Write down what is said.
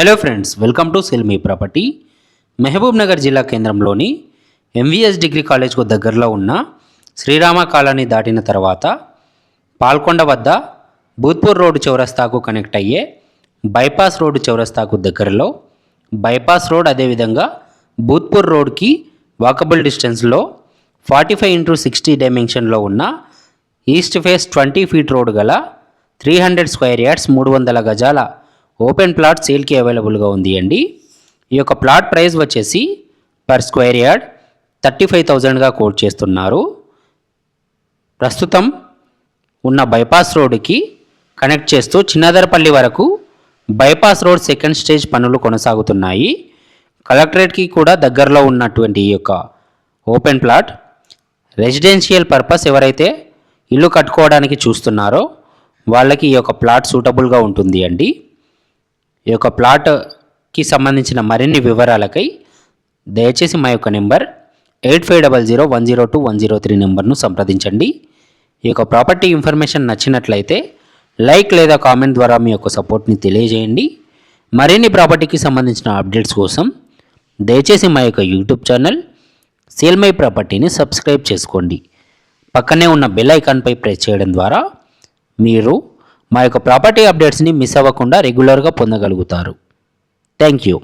Hello friends welcome to sell me property Mahabubnagar జిల్లా కేంద్రంలోని MVS degree కాలేజ్కు దగ్గరలో ఉన్న శ్రీరామ కాలనీ దాటిన తర్వాత పాల్కొండ వద్ద భూత్పూర్ రోడ్డు చౌరస్తాకు కనెక్ట్ అయ్యే బైపాస్ రోడ్డు చౌరస్తాకు దగ్గరలో బైపాస్ రోడ్ అదేవిధంగా భూత్పూర్ రోడ్కి వాకబుల్ డిస్టెన్స్లో ఫార్టీ ఫైవ్ ఇంటూ సిక్స్టీ డైమెన్షన్లో ఉన్న east face twenty feet road గల త్రీ హండ్రెడ్ స్క్వేర్ యార్డ్స్ మూడు వందల గజాల ఓపెన్ ప్లాట్ సేల్కి అవైలబుల్గా ఉంది అండి. ఈ యొక్క ప్లాట్ ప్రైస్ వచ్చేసి per square yard thirty five థౌజండ్గా quote చేస్తున్నారు. ప్రస్తుతం ఉన్న బైపాస్ రోడ్డుకి కనెక్ట్ చేస్తూ చిన్నదరపల్లి వరకు బైపాస్ రోడ్ సెకండ్ స్టేజ్ పనులు కొనసాగుతున్నాయి. కలెక్టరేట్కి కూడా దగ్గరలో ఉన్నటువంటి ఈ యొక్క ఓపెన్ ప్లాట్ రెసిడెన్షియల్ పర్పస్ ఎవరైతే ఇల్లు కట్టుకోవడానికి చూస్తున్నారో వాళ్ళకి ఈ యొక్క ప్లాట్ సూటబుల్గా ఉంటుంది అండి. ఈ యొక్క ప్లాట్కి సంబంధించిన మరిన్ని వివరాలకై దయచేసి మా యొక్క number eight five double zero one zero two one zero three నెంబర్ను సంప్రదించండి. ఈ యొక్క ప్రాపర్టీ ఇన్ఫర్మేషన్ నచ్చినట్లయితే లైక్ లేదా కామెంట్ ద్వారా మీ యొక్క సపోర్ట్ని తెలియజేయండి. మరిన్ని ప్రాపర్టీకి సంబంధించిన అప్డేట్స్ కోసం దయచేసి మా యొక్క యూట్యూబ్ ఛానల్ సేల్మై ప్రాపర్టీని సబ్స్క్రైబ్ చేసుకోండి. పక్కనే ఉన్న బెల్ ఐకాన్పై ప్రెస్ చేయడం ద్వారా మీరు మా యొక్క ప్రాపర్టీ అప్డేట్స్ని మిస్ అవ్వకుండా రెగ్యులర్గా పొందగలుగుతారు. Thank you.